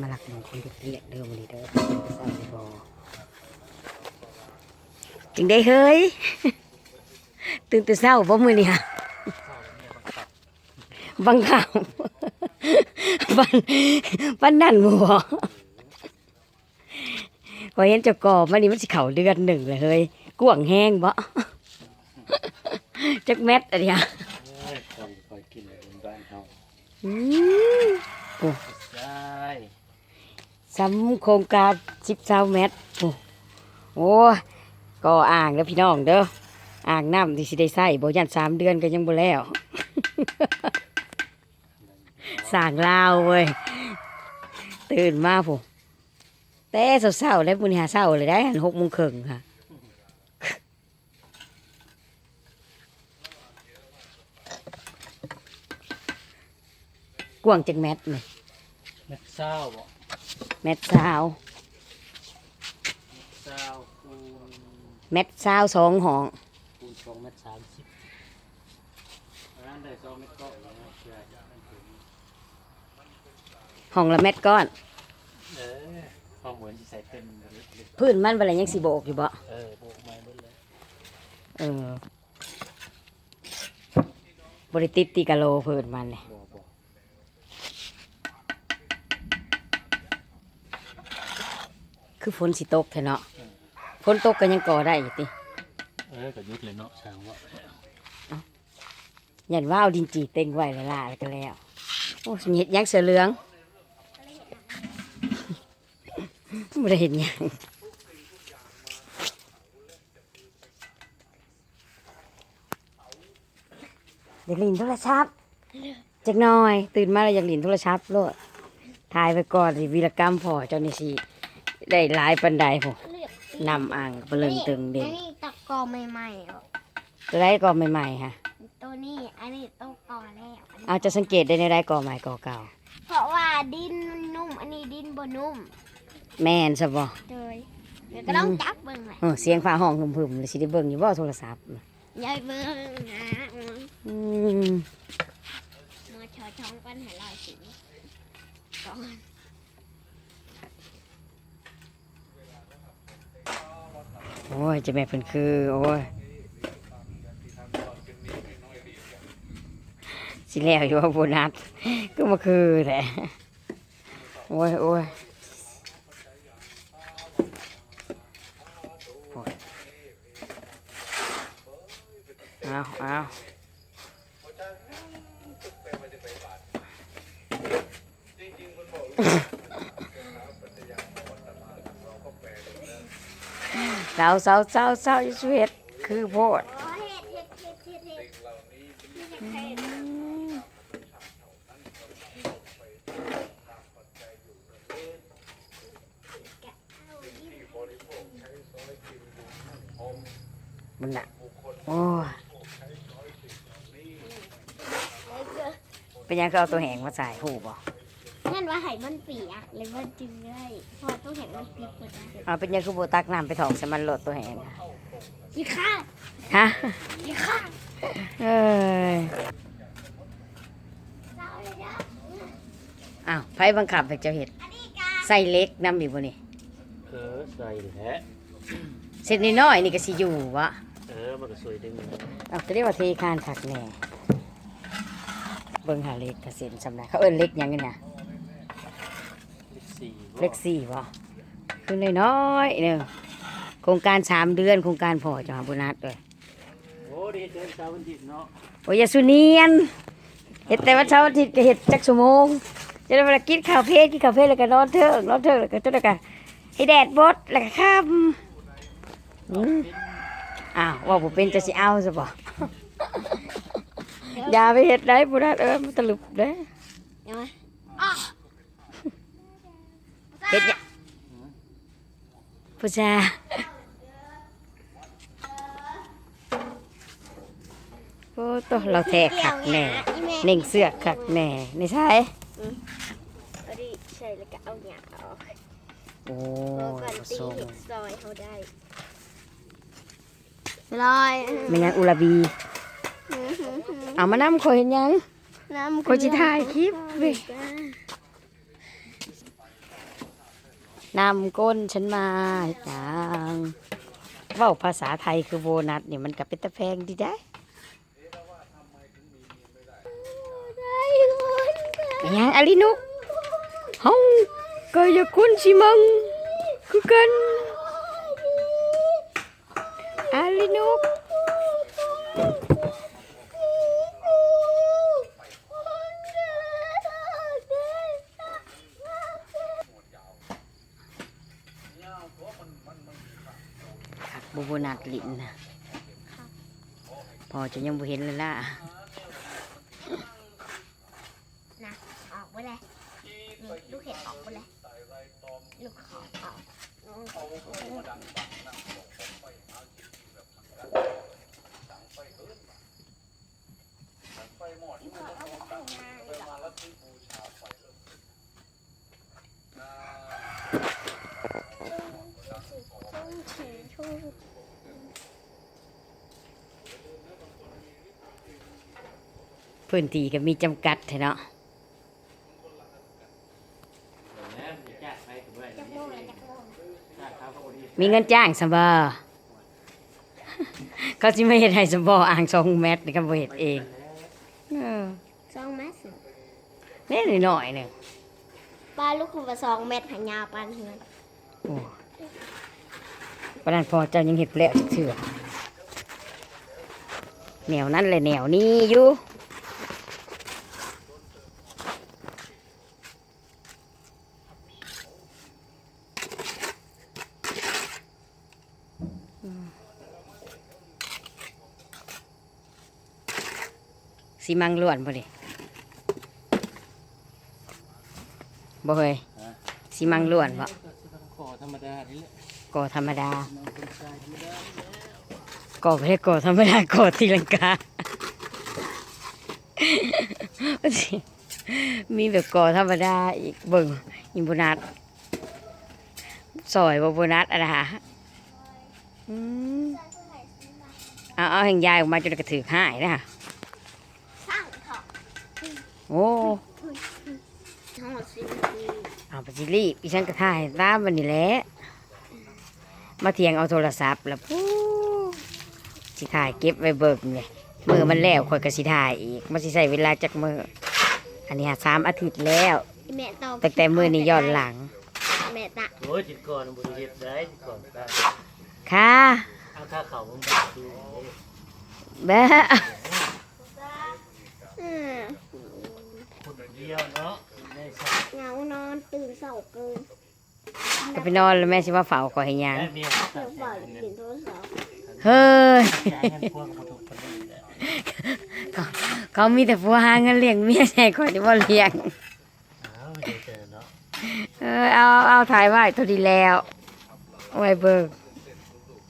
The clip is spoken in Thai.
มาหลักมงคลเรียกเดิมวันนี้เด้อเป็นภาษาอีบอจึงได้เฮ้ย ตื่นแต่เช้าบ่มื้อนี่ฮะบังคับบันบันนั่นบ่บ่พอเห็นเจะกอบมันนี่มันสิเข้าเดือนหนึ่งเลยเฮ้ยกวางแห้งบ่จักแมทอะไรฮะเอ้ยคนคอยกินเลยบนบ้านเขาอืมโอ้ใช่ ซ้ำโครงการสิบเช้าเมตรโอ้โก็อ่างเด้อพี่น้องเด้ออ่างน้ำที่สิได้ใส่บ่ยันสามเดือนก็ยังบ่แล้วสางลาวเว้ยตื่นมาผมแต่เช้าๆแล้วมื้อนี้หาเช้าเลยได้หันหกโมงครึ่งค่ะกว้างจักแมตรเลยเม็ดเศร้าบ่ แมตรเช้าเศร้าคูณแมตรเช้าสองห้องคูณสองเม็ดสามสิบอันนั้นได้สองเม็ดก็แล้วนะเชื่อจะเป็นถึงห้องละแมตรก้อน เออพอเหมือนที่ใส่เต็มเลยพื้นมันเวลายังสิโบกอยู่บ่เออโบกไม้หมดเลยเออบริติดตีกะโลพื้นมันเลยบ่บ่ คือฝนสิตกแท้เนาะฝนตกก็ยังก่อได้อยู่ติเออก็ยุดเลยเนาะช่างว่ายันว่าเอาดินจีเต็งไว้และล่าแล้วก็แล้ว โอ้สิเห็ดหยังเสือเหลืองไม่ได้เห็นยังอยากลินโทรศัพท์จักหน่อย ตื่นมาแล้วอยากลินโทรศัพท์โลดถ่ายไปก่อนสิวีรกรรมพอเจ้านี่สิ ได้หลายปันไดผมนำอ่างเปลึงตึงเด่นอันนี้ตะกอใหม่ๆอะตัวไรก็ใหม่ๆฮะตัวนี้อันนี้ตะกอแล้วอันนี้เอาจะสังเกตได้ในไรก่อใหม่ก่อเก่า เพราะว่าดินมันนุ่มอันนี้ดินบ่นุ่ม แม่นซะบ่เลยเดี๋ยวก็ต้องจับเบิ่งแหละเออเสียงฟ้าห้องหึมๆเลยสิได้เบิ่งอยู่บ่โทรศัพท์ยายเบิ่งนะอืมมาชอช่องกันให้ลอยสีก่อน โอ้ยจะแม่เพิ่นคือ โอ้ยสิแล้วอยู่ว่าโบนัสก็มาคือแหละโอ้ยโอ้ยโอ้ยเอาเอาเศร้าเศร้าเศาวสาวสาวสาวอิสเวตคือโพดมันหนัโอ้เป็นยังเขาเอาตัวแหงมาใส่หูบ่ นั่นว่าไห้มันเปียกเลยมันจึงได้พอต้องเห็นมันปีกคนนั้นเอาเป็นยังคือโบตักน้ำไปถองใส่มันโหลดตัวแหงยี่ข้าฮะยี่ข้าเอ้ยอ้าวไผบังคับให้เจ้าเห็ดอันนี้กาใส่เล็กน้ำอีกบ่นี่เออใส่แหละเส้นน้อยๆนี่ก็สิอยู่วะเออมันก็สวยดึงเอาจะเรียกว่าเทคานขักแน่เบิ่งหาเล็กกระเซ็นสำนักเขาเอิ้นเล็กหยังกันน่ะ เลขสี่บ่เล็กสี่วะคือน้อยๆเนี่ยโครงการสามเดือนโครงการพอจังหวัดบุรีรัมย์เลยโอ้ดีเดินเช้าวันอาทิตย์เนาะโอ้ยอย่าสุเนียนเห็ดแต่วันเช้าร์อาทิตย์ก็เห็ดจักชั่วโมงจะได้เวลากินข้าวเพลกินข้าวเพลแล้วก็นอนเถิงนอนเถิงแล้วก็จนแล้วก็ให้แดดบดแล้วก็ข้ามอืมอ้าวว่าผมเป็นจะสิเอาซะบ่ อย่าไปเห็ดได้บุรีรัมย์เออมันตลุบเด้อเดี๋ยวมาอ้อ เห็ดเนี่ยผู้ชายโอ้ตัวเราแทกขักแน่อีแม่เน่งเสือกขักแหน่นี่ใช่เอาดิใช่แล้วก็เอาหยาออกโอ้เอาก่อนยตีทรงเห็ดซอยเขาได้ลอยไม่งั้นอุลาบี เอามาน้ำคอยเห็นยังน้ำคอยจิถ่ายคลิปเว้ย นำก้นฉันมาจางเว่าภาษาไทยคือโบนัสนี่ยมันกับเป็นตะแพงดีได้ยังอลินุกเฮาก็อยาคุณสิมังคือกันอาลินุกคัก บูบูนัดลินนะพอจะยังบูเห็นเลยล่ะนะออกไปเลยลูกเห็ดออกไปเลยลูกขอออก พื้นที่ก็มีจำกัดแท้เนาะแล้วจะจ้างใครถึงว่าจักโมงแล้วจักโมงจ้างเขาก็บ่ดีมีเงินจ้างสบอเขาสิไม่เห็นให้สบออ่างสองเมตรนี่ก็บ่เห็นเองเออสองเมตรนี่หน่อยๆหนึ่งปลาลูกคุณว่าสองเมตรหางยาวปานเฮือนโอ้ปานนั้นพอเจ้ายังเห็ดเปลวจักเถื่อแนวนั้นเลยแนวนี้อยู่ สีมังล้วนบ่ดิบ่เฮ้ยสีมังล้วนบ่ขอธรรมดานี่แหละก่อธรรมดาน้องคนชายธรรมดาก่อไม่ได้ก่อธรรมดาก่อตีลังกา มีแบบก่อธรรมดาอีกเบิ่งอิมบุนัสซอยบโบนัสอะไรฮะอืม เอาเอาแห่งยายออกมาจนกระถือหายนะสร้างเถาะโอ้ทั้งหมดสิบเอาไปจิรีบอีฉันก็ถ่ายตามมันนี่แหละมาเทียงเอาโทรศัพท์แล้วปู้สิถ่ายเก็บไว้เบิกเนี่ยมือมันแล้วคอยก็สิถ่ายอีกมันสิใส่เวลาจากมืออันนี้หาสามอาทิตย์แล้วแม่ตอบตั้งแต่มือนี้ย้อนหลังแม่ตะ โอ้ยจิตก่อนบ่ได้เฮ็ดได้จิตก่อนได้ ค่ะเอาค่าเขาผมบอกดูแบะอืมคนเดียวเนาะในสัตว์เหงานอนตื่นเศร้าเกินก็ไปนอนแล้วแม่สิว่าเฝ้าขอยให้หยังและเมียเดี๋ยวบ่อยตื่นโทรศัพท์เฮ้ยจ่ายเงินพวกบ่ถูกคนนี้แหละเขาเขามีแต่ผัวหาเงินเลี้ยงเมียใช่คอยที่ว่าเลี้ยงอ้าวเดี๋ยวเจอเนาะเออเอาเอาถ่ายไว้เท่าดีแล้วเอาไว้เบิก